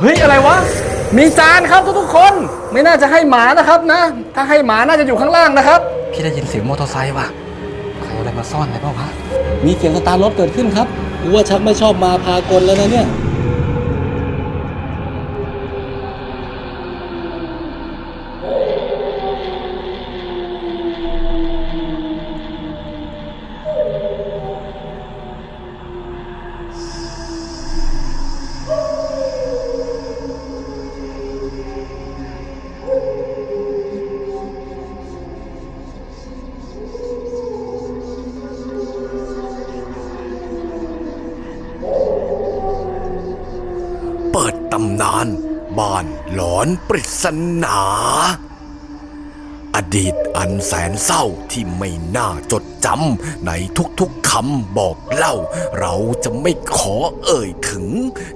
เฮ้ยอะไรวะ มีจานครับทุกๆคน ไม่น่าจะให้หมานะครับนะ ถ้าให้หมาน่าจะอยู่ข้างล่างนะครับ พี่ได้ยินเสียงมอเตอร์ไซค์ว่ะใครเอาอะไรมาซ่อนอะไรเปล่าวะ มีเสียงสตาร์ทรถเกิดขึ้นครับกูว่าชักไม่ชอบมาพากลแล้วนะเนี่ย ตำนานบ้านหลอนปริศนา อดีตอันแสนเศร้าที่ไม่น่าจดจำในทุกๆคำบอกเล่า เราจะไม่ขอเอ่ยถึง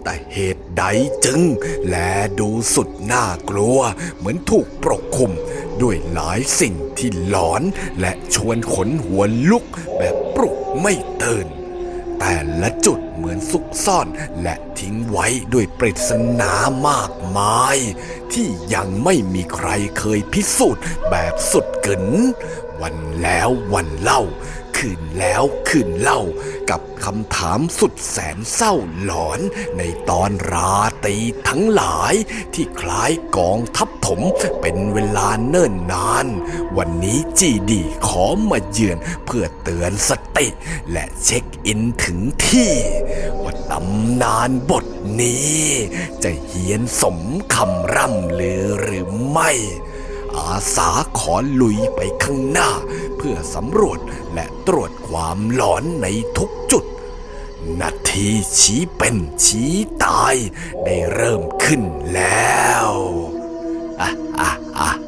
แต่เหตุใดจึง และดูสุดน่ากลัว เหมือนถูกปกคุม ด้วยหลายสิ่งที่หลอน และชวนขนหัวลุกแบบปลุกไม่ตื่น แต่ละจุดเหมือนซุกซ่อน และทิ้งไว้ด้วยปริศนามากมาย ที่ยังไม่มีใครเคยพิสูจน์แบบสุดกึนวันแล้ววันเล่า คืนแล้วคืนเล่ากับคำถามสุดแสนเศร้าหลอน ในตอนราตรีทั้งหลาย ที่คล้ายกองทัพถมเป็นเวลาเนิ่นนาน วันนี้จีดีขอมาเยือนเพื่อเตือนสติ และเช็คอินถึงที่ว่าตำนานบทนี้ จะเฮียนสมคำร่ำลือหรือไม่ อาสาขอลุยไปข้างหน้า เพื่อสำรวจและตรวจความหลอนในทุกจุด นาทีชี้เป็นชี้ตาย ได้เริ่มขึ้นแล้วอะอะอะ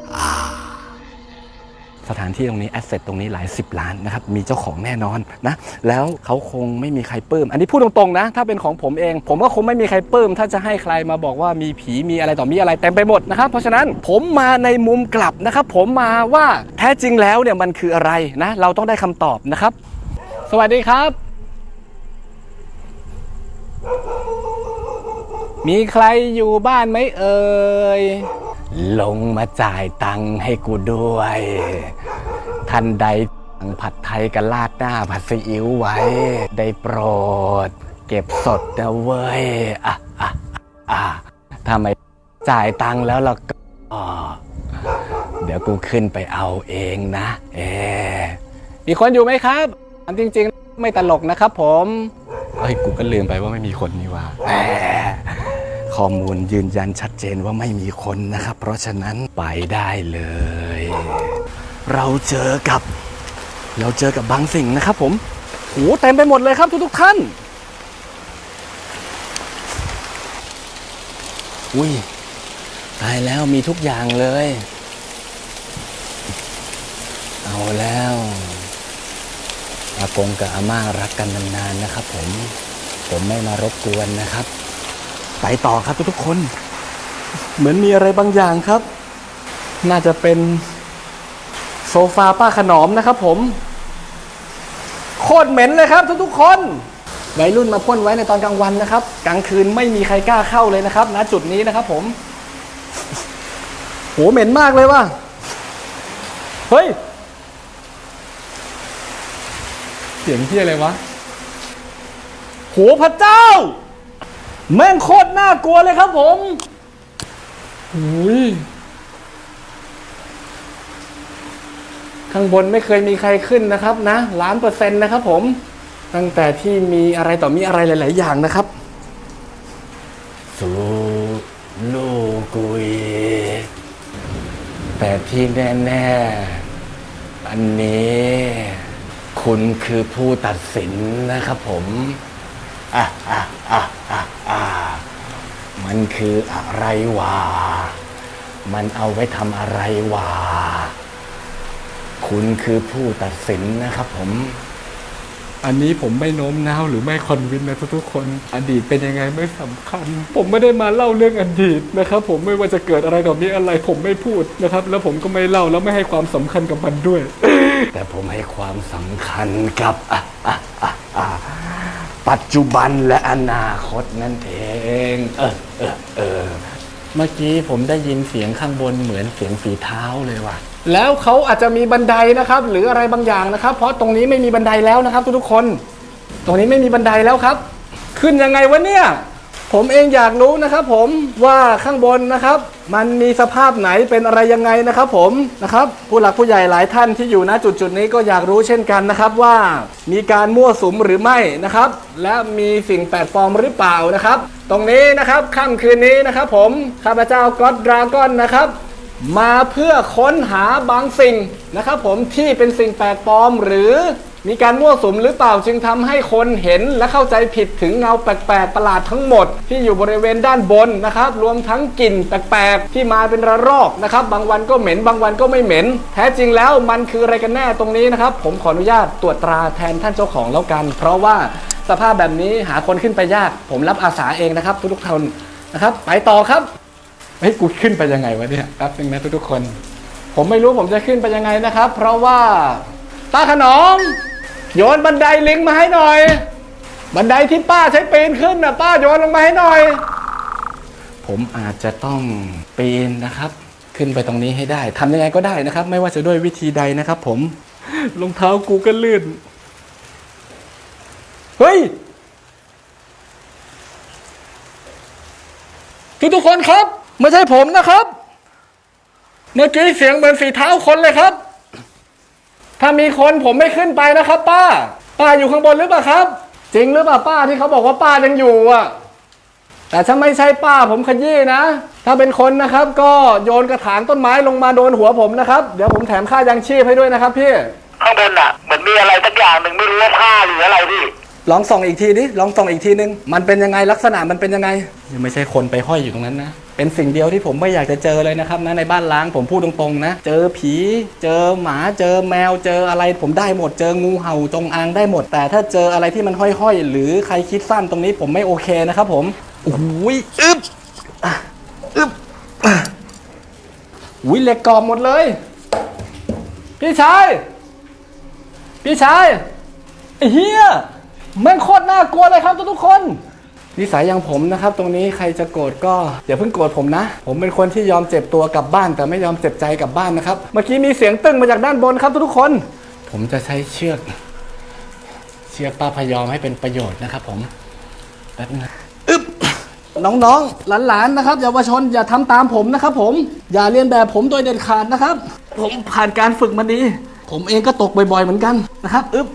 อะ สถานที่ตรงนี้แอสเซทตรงนี้หลายสิบล้านนะครับมีเจ้าของแน่นอนนะแล้วเขาคงไม่มีใครปลื้ม อันนี้พูดตรงๆนะ ถ้าเป็นของผมเอง ผมก็คงไม่มีใครปลื้ม ถ้าจะให้ใครมาบอกว่ามีผีมีอะไรต่อมีอะไรเต็มไปหมดนะครับเพราะฉะนั้นผมมาในมุมกลับนะครับ ผมมาว่าแท้จริงแล้วเนี่ยมันคืออะไรนะ เราต้องได้คำตอบนะครับ สวัสดีครับ มีใครอยู่บ้านไหมเอ่ย ลงมาจ่ายตังค์ให้กูด้วย ท่านใดสั่งผัดไทยกับลาดหน้าผัดซีอิ๊วไว้ ได้โปรด เก็บสดนะเว้ยอะอะอะถ้าไม่จ่ายตังค์แล้วเราก็ เดี๋ยวกูขึ้นไปเอาเองนะ เอ มีคนอยู่ไหมครับอันจริง ๆ ไม่ตลกนะครับผม เฮ้ย กูก็ลืมไปว่าไม่มีคนนี่หว่าแหม ข้อมูลยืนยันชัดเจนว่าไม่มีคนนะครับ เพราะฉะนั้นไปได้เลย เราเจอกับ เราเจอกับบางสิ่งนะครับผมโอ้เต็มไปหมดเลยครับทุกๆท่านอุ้ยตายแล้วมีทุกอย่างเลย เอาแล้วอากงกับอาม่ารักกันนานๆนะครับผม ผมไม่มารบกวนนะครับ ไปต่อครับทุกๆคน เหมือนมีอะไรบางอย่างครับ น่าจะเป็นโซฟาป้าขนอมนะครับผม โคตรเหม็นเลยครับทุกๆคนวัยรุ่นมาพ่นไว้ในตอนกลางวันนะครับ กลางคืนไม่มีใครกล้าเข้าเลยนะครับณจุดนี้นะครับผมโหเหม็นมากเลยว่ะเฮ้ย เสียงที่อะไรวะโหพระเจ้า แม่งโคตรน่ากลัวเลยครับผมหุยข้างบนไม่เคยมีใครขึ้นนะครับนะล้านเปอร์เซ็นต์นะครับผม ตั้งแต่ที่มีอะไรต่อมีอะไรหลาย ๆ อย่างนะครับสูลูกุยแต่ที่แน่ๆ อันนี้ คุณคือผู้ตัดสินนะครับผม อะอะอะอะอะ มันคืออะไรวะ มันเอาไว้ทำอะไรวะ คุณคือผู้ตัดสินนะครับผม อันนี้ผมไม่โน้มน้าวหรือไม่คอนวินนะทุกๆคน อดีตเป็นยังไงไม่สำคัญ ผมไม่ได้มาเล่าเรื่องอดีตนะครับผมไม่ว่าจะเกิดอะไรต่อมีอะไร ผมไม่พูดนะครับ แล้วผมก็ไม่เล่าแล้วไม่ให้ความสำคัญกับมันด้วย แต่ผมให้ความสำคัญกับอะอะอะอะปัจจุบันและอนาคตนั่นเอง เออ เออเออ เมื่อกี้ผมได้ยินเสียงข้างบนเหมือนเสียงฝีเท้าเลยว่ะ แล้วเขาอาจจะมีบันไดนะครับ หรืออะไรบางอย่างนะครับ เพราะตรงนี้ไม่มีบันไดแล้วนะครับ ทุกๆคน ตรงนี้ไม่มีบันไดแล้วครับ ขึ้นยังไงวะเนี่ย ผมเองอยากรู้นะครับผมว่าข้างบนนะครับ มันมีสภาพไหนเป็นอะไรยังไงนะครับ ผมนะครับผู้หลักผู้ใหญ่หลายท่านที่อยู่ณจุดจุดนี้ก็อยากรู้เช่นกันนะครับว่า มีการมั่วสุมหรือไม่นะครับ และมีสิ่งแปลกปลอมหรือเปล่านะครับ ตรงนี้นะครับค่ำคืนนี้นะครับ ผมข้าพเจ้าก็อดดราก้อนนะครับมาเพื่อค้นหาบางสิ่งนะครับ ผมที่เป็นสิ่งแปลกปลอมหรือ มีการมั่วสุมหรือเปล่าจึงทำให้คนเห็นและเข้าใจผิดถึงเงาแปลกๆประหลาดทั้งหมด ที่อยู่บริเวณด้านบนนะครับ รวมทั้งกลิ่นแปลกๆที่มาเป็นระรอกนะครับ บางวันก็เหม็น บางวันก็ไม่เหม็น แท้จริงแล้วมันคืออะไรกันแน่ตรงนี้นะครับ ผมขออนุญาตตรวจตราแทนท่านเจ้าของแล้วกัน เพราะว่าสภาพแบบนี้หาคนขึ้นไปยาก ผมรับอาสาเองนะครับ ทุกๆคนนะครับ ไปต่อครับเฮ้ยกูขึ้นไปยังไงวะเนี่ยแป๊บนึงนะทุกๆคน ผมไม่รู้ผมจะขึ้นไปยังไงนะครับ เพราะว่าป้าขนม โยนบันไดลิงมาให้หน่อย บันไดที่ป้าใช้ปีนขึ้นนะป้าโยนลงมาให้หน่อย ผมอาจจะต้องปีนนะครับ ขึ้นไปตรงนี้ให้ได้ทำยังไงก็ได้นะครับ ไม่ว่าจะด้วยวิธีใดนะครับ ผมรองเท้ากูก็ลื่น เฮ้ย ทุกทุกๆคนครับ ไม่ใช่ผมนะครับ เมื่อกี้เสียงเหมือนฝีเท้าคนเลยครับ ถ้ามีคนผมไม่ขึ้นไปนะครับ ป้า ป้าอยู่ข้างบนหรือเปล่าครับ จริงหรือเปล่าป้าที่เขาบอกว่าป้ายังอยู่อะ แต่ถ้าไม่ใช่ป้าผมขยี้นะ ถ้าเป็นคนนะครับ ก็โยนกระถางต้นไม้ลงมาโดนหัวผมนะครับ เดี๋ยวผมแถมค่ายังชีพให้ด้วยนะครับพี่ ข้างบนอะเหมือนมีอะไรสักอย่างหนึ่งไม่รู้ว่าผ้าหรืออะไรพี่ ลองส่องอีกทีดิ ลองส่องอีกทีนึง มันเป็นยังไงลักษณะมันเป็นยังไง ยังไม่ใช่คนไปห้อยอยู่ตรงนั้นนะเป็นสิ่งเดียวที่ผมไม่อยากจะเจอเลยนะครับนะในบ้านล้างผมพูดตรงๆนะ เจอผี เจอหมาเจอแมวเจออะไรผมได้หมดเจองูเห่าจงอางได้หมด แต่ถ้าเจออะไรที่มันห้อยๆ หรือใครคิดสั้นตรงนี้ผมไม่โอเคนะครับผมโอ้ยอึบอึบอุ้ยเหล็กกรอบหมดเลย พี่ชายพี่ชายไอ้เฮียแม่งโคตรน่ากลัวเลยครับทุกๆคน นิสัยอย่างผมนะครับ ตรงนี้ใครจะโกรธก็อย่าเพิ่งโกรธผมนะ ผมเป็นคนที่ยอมเจ็บตัวกลับบ้าน แต่ไม่ยอมเจ็บใจกลับบ้านนะครับ เมื่อกี้มีเสียงตึ้งมาจากด้านบนครับทุกๆคน ผมจะใช้เชือก เชือกป้าพยอมให้เป็นประโยชน์นะครับผมแป๊บนึงนะอึ๊บน้องๆ หลานๆ นะครับเยาวชนอย่าทำตามผมนะครับผม อย่าเรียนแบบผมโดยเด็ดขาดนะครับ ผมผ่านการฝึกมาดี ผมเองก็ตกบ่อยๆ เหมือนกันนะครับ อึ๊บ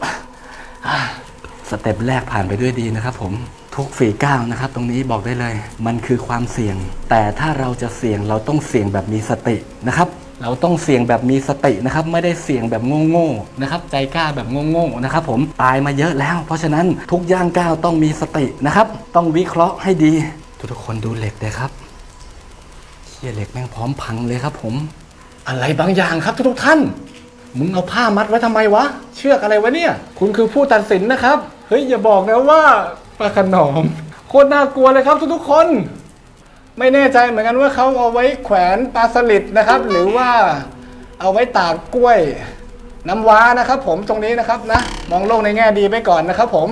สเต็ปแรกผ่านไปด้วยดีนะครับผม ทุกฝีก้าวนะครับ ตรงนี้บอกได้เลย มันคือความเสี่ยง แต่ถ้าเราจะเสี่ยงเราต้องเสี่ยงแบบมีสตินะครับเราต้องเสี่ยงแบบมีสตินะครับ ไม่ได้เสี่ยงแบบโง่ๆนะครับ ใจกล้าแบบโง่ๆนะครับ ผมตายมาเยอะแล้ว เพราะฉะนั้นทุกย่างก้าวต้องมีสตินะครับ ต้องวิเคราะห์ให้ดี ทุกคนดูเหล็กเลยครับเชี่ยเหล็กแม่งพร้อมพังเลยครับ ผม อะไรบางอย่างครับทุกๆท่านมึงเอาผ้ามัดไว้ทำไมวะ เชือกอะไรวะเนี่ย คุณคือผู้ตัดสินนะครับ เฮ้ยอย่าบอกนะว่า ปลาขนอมโคตรน่ากลัวเลยครับทุกๆคน ไม่แน่ใจเหมือนกันว่าเขาเอาไว้แขวนปลาสลิดนะครับ หรือว่าเอาไว้ตากกล้วย น้ำว้านะครับ ผมตรงนี้นะครับนะมองโลกในแง่ดีไปก่อนนะครับ ผม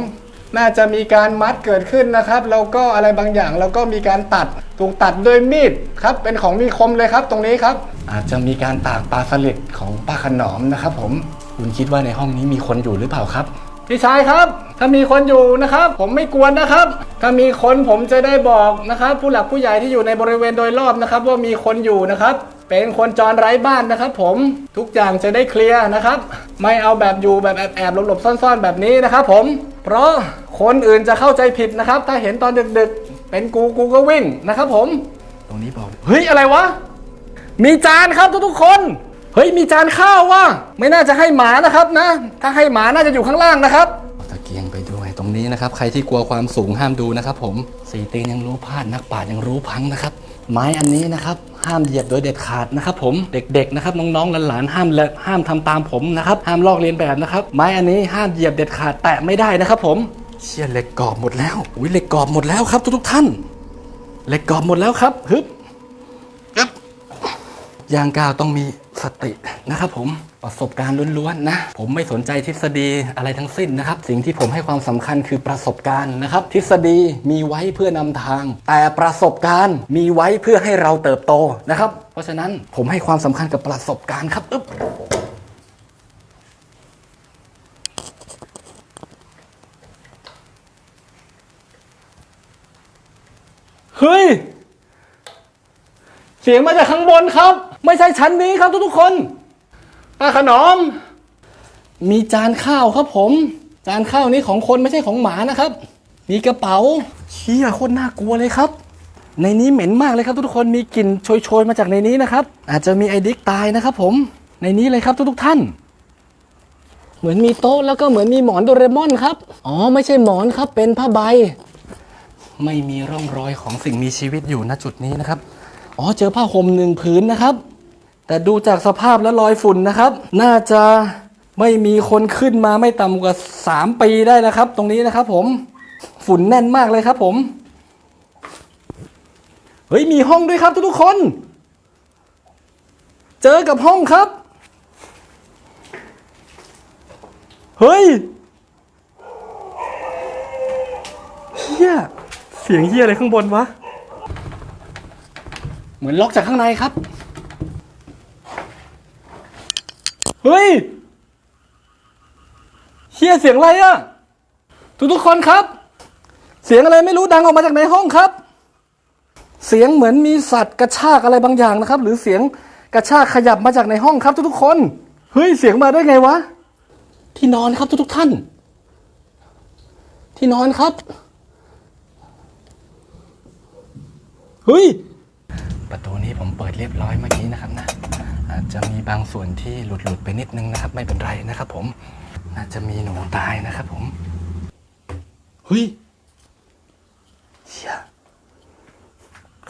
น่าจะมีการมัดเกิดขึ้นนะครับแล้วก็อะไรบางอย่างแล้วก็มีการตัดถูกตัดด้วยมีดครับเป็นของมีคมเลยครับตรงนี้ครับ อาจจะมีการตากปลาสลิดของป้าขนอมนะครับ ผมคุณคิดว่าในห้องนี้มีคนอยู่หรือเปล่าครับ พี่ชายครับ ถ้ามีคนอยู่นะครับ ผมไม่กวนนะครับ ถ้ามีคนผมจะได้บอกนะครับ ผู้หลักผู้ใหญ่ที่อยู่ในบริเวณโดยรอบนะครับ ว่ามีคนอยู่นะครับเป็นคนจรไร้บ้านนะครับ ผมทุกอย่างจะได้เคลียร์นะครับ ไม่เอาแบบอยู่แบบแอบๆหลบๆซ่อน ๆ แบบนี้นะครับผม เพราะคนอื่นจะเข้าใจผิดนะครับ ถ้าเห็นตอนดึกๆ เป็นกูกูก็วิ่งนะครับ ผม ตรงนี้บอกเฮ้ยอะไรวะมีจานครับทุกๆคนเฮ้ยมีจานข้าวว่ะไม่น่าจะให้หมานะครับนะ ถ้าให้หมาน่าจะอยู่ข้างล่างนะครับ รงนี้นะครับ ใครที่กลัวความสูงห้ามดูนะครับ ผมสีตีนยังรู้พลาดนักปราชญ์ยังรู้พังนะครับ ไม้อันนี้นะครับ ห้ามเหยียบโดยเด็ดขาดนะครับ ผมเด็กๆนะครับน้องๆหลานๆห้ามและห้ามทำตามผมนะครับ ห้ามลอกเลียนแบบนะครับ ไม้อันนี้ห้ามเหยียบเด็ดขาดแตะไม่ได้นะครับ ผมเชี่ยเหล็กกรอบหมดแล้วอุ้ยเหล็กกรอบหมดแล้วครับ ทุกๆท่านเหล็กกรอบหมดแล้วครับฮึบย่างก้าวต้องมีสตินะครับผม ประสบการณ์ล้วนๆนะ ผมไม่สนใจทฤษฎีอะไรทั้งสิ้นนะครับ สิ่งที่ผมให้ความสำคัญคือประสบการณ์นะครับ ทฤษฎีมีไว้เพื่อนำทาง แต่ประสบการณ์มีไว้เพื่อให้เราเติบโตนะครับ เพราะฉะนั้นผมให้ความสำคัญกับประสบการณ์ครับอึ๊บเฮ้ย เสียงมาจากข้างบนครับ ไม่ใช่ชั้นนี้ครับทุกๆคน ป้าขนอม มีจานข้าวครับผม จานข้าวนี้ของคนไม่ใช่ของหมานะครับ มีกระเป๋าเชี่ยโคตรน่ากลัวเลยครับ ในนี้เหม็นมากเลยครับทุกคนมีกลิ่นโชยๆมาจากในนี้นะครับ อาจจะมีไอดิกตายนะครับ ผมในนี้เลยครับทุกๆท่าน เหมือนมีโต๊ะแล้วก็เหมือนมีหมอนโดเรมอนครับอ๋อไม่ใช่หมอนครับเป็นผ้าใบ ไม่มีร่องรอยของสิ่งมีชีวิตอยู่ณจุดนี้นะครับ อ๋อเจอผ้าห่มหนึ่งผืนนะครับ แต่ดูจากสภาพและรอยฝุ่นนะครับ น่าจะไม่มีคนขึ้นมาไม่ต่ำกว่า 3 ปีได้นะครับ ตรงนี้นะครับผมฝุ่นแน่นมากเลยครับผม เฮ้ย มีห้องด้วยครับทุกๆคน เจอกับห้องครับ เฮ้ยเฮียเสียงเฮียอะไรข้างบนวะ เหมือนล็อกจากข้างในครับ เฮ้ยเฮียเสียงอะไรอะทุกทุกคนครับ เสียงอะไรไม่รู้ดังออกมาจากในห้องครับ เสียงเหมือนมีสัตว์กระชากอะไรบางอย่างนะครับ หรือเสียงกระชากขยับมาจากในห้องครับ ทุกทุกคนเฮ้ยเสียงมาได้ไงวะที่นอนครับทุกทุกท่าน ที่นอนครับเฮ้ยประตูนี้ผมเปิดเรียบร้อยเมื่อกี้นะครับนะ อาจจะมีบางส่วนที่หลุดหลุดๆไปนิดนึงนะครับ ไม่เป็นไรนะครับผมน่าจะมีหนูตายนะครับผมเฮ้ยเชี่ย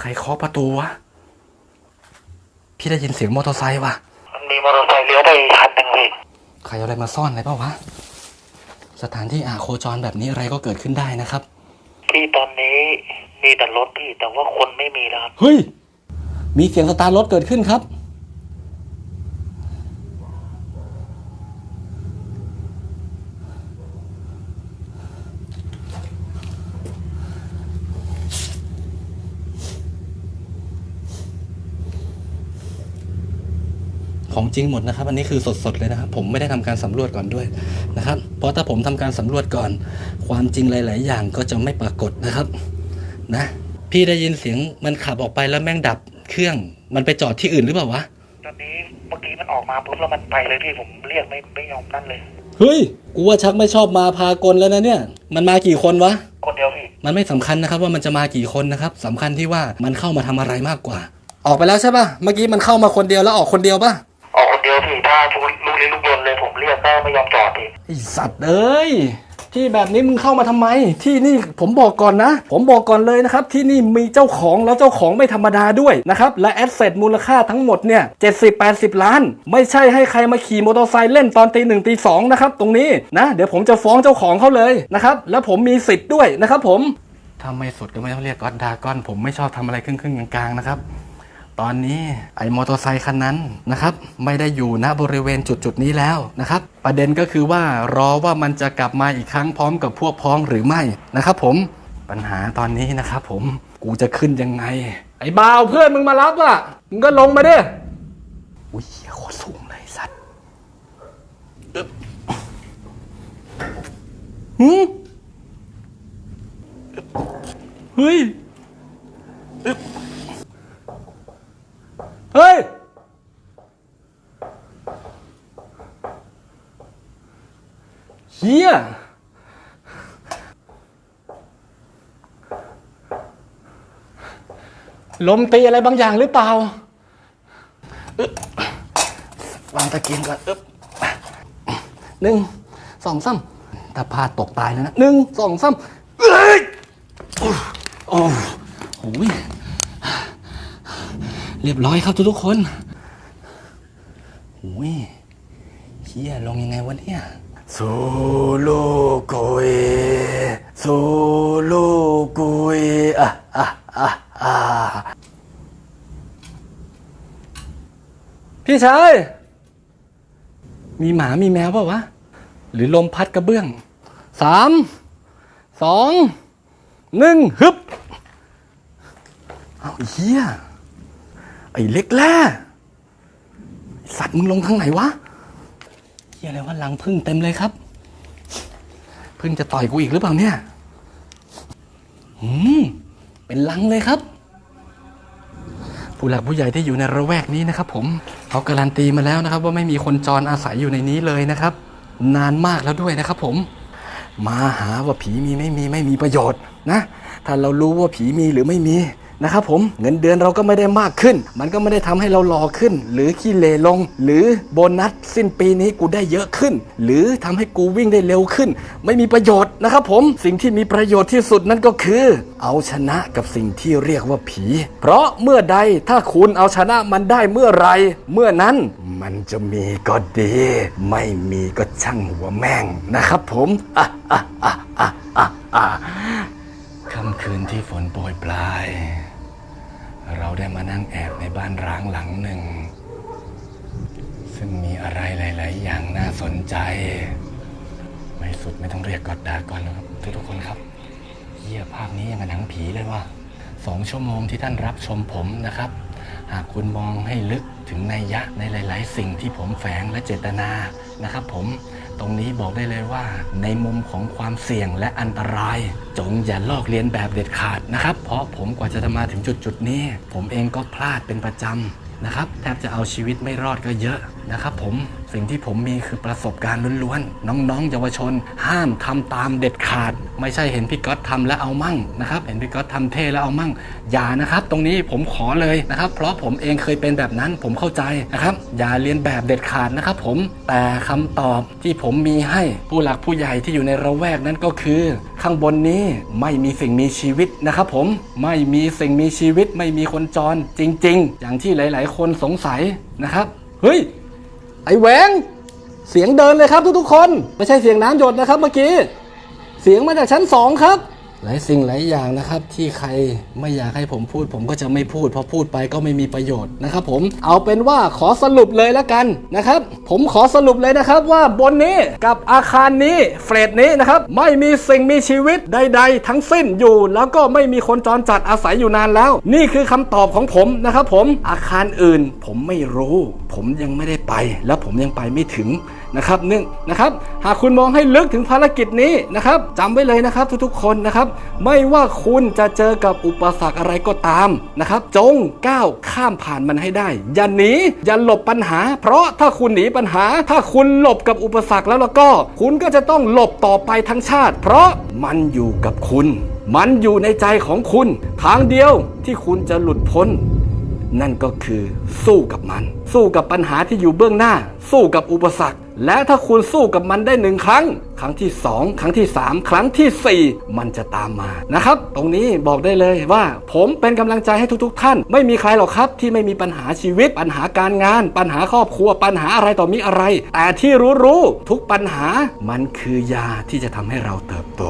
ใครเคาะประตูวะพี่ได้ยินเสียงมอเตอร์ไซค์ว่ะมันมีมอเตอร์ไซค์เลี้ยวไปคันหนึ่งพี่ใครเอาอะไรมาซ่อนอะไรเปล่าวะสถานที่อาโคจรแบบนี้อะไรก็เกิดขึ้นได้นะครับพี่ตอนนี้มีแต่รถพี่แต่ว่าคนไม่มีแล้วครับเฮ้ยมีเสียงสตาร์ทรถเกิดขึ้นครับ ของจริงหมดนะครับ อันนี้คือสดๆเลยนะครับ ผมไม่ได้ทำการสำรวจก่อนด้วยนะครับ เพราะถ้าผมทำการสำรวจก่อน ความจริงหลาย ๆ อย่างก็จะไม่ปรากฏนะครับนะพี่ได้ยินเสียงมันขับออกไปแล้วแม่งดับเครื่องมันไปจอดที่อื่นหรือเปล่าวะตอนนี้เมื่อกี้มันออกมาปุ๊บแล้วมันไปเลยพี่ผมเรียกไม่ไม่ยอมนั่นเลยเฮ้ยกูว่าชักไม่ชอบมาพากลแล้วนะเนี่ย มันมากี่คนวะคนเดียวพี่มันไม่สำคัญนะครับว่ามันจะมากี่คนนะครับสำคัญที่ว่ามันเข้ามาทำอะไรมากกว่า ออกไปแล้วใช่ปะเมื่อกี้มันเข้ามาคนเดียวแล้วออกคนเดียวปะ ออกคนเดียวพี่ถ้าทุกลูกนี้ลูกยนต์เลยผมเรียกก็ไม่ยอมจอดพี่ไอสัตว์เอ้ยที่แบบนี้มึงเข้ามาทำไม ที่นี่ผมบอกก่อนนะ ผมบอกก่อนเลยนะครับ ที่นี่มีเจ้าของแล้วเจ้าของไม่ธรรมดาด้วยนะครับ และแอสเซทมูลค่าทั้งหมดเนี่ย70 80ล้าน ไม่ใช่ให้ใครมาขี่มอเตอร์ไซค์เล่นตอนตีหนึ่งตีสองนะครับ ตรงนี้นะ เดี๋ยวผมจะฟ้องเจ้าของเขาเลยนะครับ แล้วผมมีสิทธิ์ด้วยนะครับผมถ้าไม่สุดก็ไม่ต้องเรียกก็อดดากอนผมไม่ชอบทำอะไรครึ่งๆกลางๆนะครับ ตอนนี้ไอ้มอเตอร์ไซคันนั้นนะครับไม่ได้อยู่ณบริเวณจุดจุดนี้แล้วนะครับ ประเด็นก็คือว่ารอว่ามันจะกลับมาอีกครั้งพร้อมกับพวกพ้องหรือไม่นะครับผมปัญหาตอนนี้นะครับผมกูจะขึ้นยังไง ไอ้บ่าวเพื่อนมึงมารับอะมึงก็ลงมาดิอุ้ยโคตรสูงเลยสัตว์หืมอึ๊บเฮ้ย เฮ้ย เฮียลมตีอะไรบางอย่างหรือเปล่าอึ๊บวางตะเกียงก่อนอึ๊บหนึ่งสองสามถ้าพลาดตกตายแล้วนะหนึ่งสองสามเอ้ยโอ้โห เรียบร้อยครับทุกๆคนโอ้ยเฮียลงยังไงวะเนี่ยสูลูกุยสูลูกุยอะอะอะอะพี่ชาย มีหมามีแมวเปล่าวะ หรือลมพัดกระเบื้องสามสองหนึ่งฮึบ เอาเฮีย ไอ้เล็กแร่สัตว์มึงลงทางไหนวะเฮียอะไรวะลังพึ่งเต็มเลยครับ พึ่งจะต่อยกูอีกหรือเปล่าเนี่ยหืมเป็นลังเลยครับ ผู้หลักผู้ใหญ่ที่อยู่ในระแวกนี้นะครับ ผมเขาการันตีมาแล้วนะครับ ว่าไม่มีคนจรอาศัยอยู่ในนี้เลยนะครับ นานมากแล้วด้วยนะครับ ผม มาหาว่าผีมีไม่มีไม่มีประโยชน์นะ ถ้าเรารู้ว่าผีมีหรือไม่มี นะครับผมเงินเดือนเราก็ไม่ได้มากขึ้น มันก็ไม่ได้ทำให้เราหล่อขึ้น หรือขี้เลลง หรือโบนัสสิ้นปีนี้กูได้เยอะขึ้น หรือทำให้กูวิ่งได้เร็วขึ้น ไม่มีประโยชน์นะครับผมสิ่งที่มีประโยชน์ที่สุดนั่นก็คือ เอาชนะกับสิ่งที่เรียกว่าผี เพราะเมื่อใดถ้าคุณเอาชนะมันได้เมื่อไรเมื่อนั้นมันจะมีก็ดี ไม่มีก็ช่างหัวแม่งนะครับผมอะอะอะอะอะค่ำคืนที่ฝนโปรยปลาย เราได้มานั่งแอบในบ้านร้างหลังหนึ่ง ซึ่งมีอะไรหลาย ๆ อย่างน่าสนใจ ไม่สุดไม่ต้องเรียกกอดดาก่อนนะครับทุกๆคนครับเยี่ยภาพนี้ยังกับหนังผีเลยว่ะสองชั่วโมงที่ท่านรับชมผมนะครับ หากคุณมองให้ลึกถึงในยะในหลาย ๆ สิ่งที่ผมแฝงและเจตนานะครับผมตรงนี้บอกได้เลยว่า ในมุมของความเสี่ยงและอันตราย จงอย่าลอกเลียนแบบเด็ดขาดนะครับ เพราะผมกว่าจะมาถึงจุดจุดนี้ ผมเองก็พลาดเป็นประจำ นะครับแทบจะเอาชีวิตไม่รอดก็เยอะนะครับผมสิ่งที่ผมมีคือประสบการณ์ล้วนๆ น้องๆ เยาวชน ห้ามทำตามเด็ดขาด ไม่ใช่เห็นพี่ก๊อตทำแล้วเอามั่งนะครับเห็นพี่ก๊อตทำเท่แล้วเอามั่งอย่านะครับ ตรงนี้ผมขอเลยนะครับ เพราะผมเองเคยเป็นแบบนั้นผมเข้าใจนะครับอย่าเรียนแบบเด็ดขาดนะครับผมแต่คำตอบที่ผมมีให้ผู้หลักผู้ใหญ่ที่อยู่ในระแวกนั้นก็คือ ข้างบนนี้ไม่มีสิ่งมีชีวิตนะครับผมไม่มีสิ่งมีชีวิตไม่มีคนจรจริง ๆ อย่างที่หลาย ๆ คนสงสัยนะครับเฮ้ยไอแหวงเสียงเดินเลยครับทุกๆคน ไม่ใช่เสียงน้ำหยดนะครับเมื่อกี้ เสียงมาจากชั้นสองครับ หลายสิ่งหลายอย่างนะครับ ที่ใครไม่อยากให้ผมพูด ผมก็จะไม่พูดเพราะพูดไปก็ไม่มีประโยชน์นะครับ ผมเอาเป็นว่าขอสรุปเลยแล้วกันนะครับ ผมขอสรุปเลยนะครับว่าบนนี้กับอาคารนี้เฟรดนี้นะครับ ไม่มีสิ่งมีชีวิตใด ๆ ทั้งสิ้นอยู่ แล้วก็ไม่มีคนจรจัดอาศัยอยู่นานแล้ว นี่คือคำตอบของผมนะครับ ผมอาคารอื่น ผมไม่รู้ ผมยังไม่ได้ไป แล้วผมยังไปไม่ถึง นะครับหนึ่งนะครับหากคุณมองให้ลึกถึงภารกิจนี้นะครับจำไว้เลยนะครับทุกๆคนนะครับ ไม่ว่าคุณจะเจอกับอุปสรรคอะไรก็ตามนะครับ จงก้าวข้ามผ่านมันให้ได้ อย่าหนีอย่าหลบปัญหา เพราะถ้าคุณหนีปัญหา ถ้าคุณหลบกับอุปสรรคแล้วแล้วก็ คุณก็จะต้องหลบต่อไปทั้งชาติ เพราะมันอยู่กับคุณ มันอยู่ในใจของคุณ ทางเดียวที่คุณจะหลุดพ้นนั่นก็คือสู้กับมัน สู้กับปัญหาที่อยู่เบื้องหน้า สู้กับอุปสรรค และถ้าคุณสู้กับมันได้หนึ่งครั้ง ครั้งที่สองครั้งที่สามครั้งที่สี่มันจะตามมานะครับ ตรงนี้บอกได้เลยว่า ผมเป็นกำลังใจให้ทุก ๆ ท่าน ไม่มีใครหรอกครับ ที่ไม่มีปัญหาชีวิต ปัญหาการงาน ปัญหาครอบครัวปัญหาอะไรต่อมีอะไร แต่ที่รู้ๆทุกปัญหามันคือยาที่จะทำให้เราเติบโต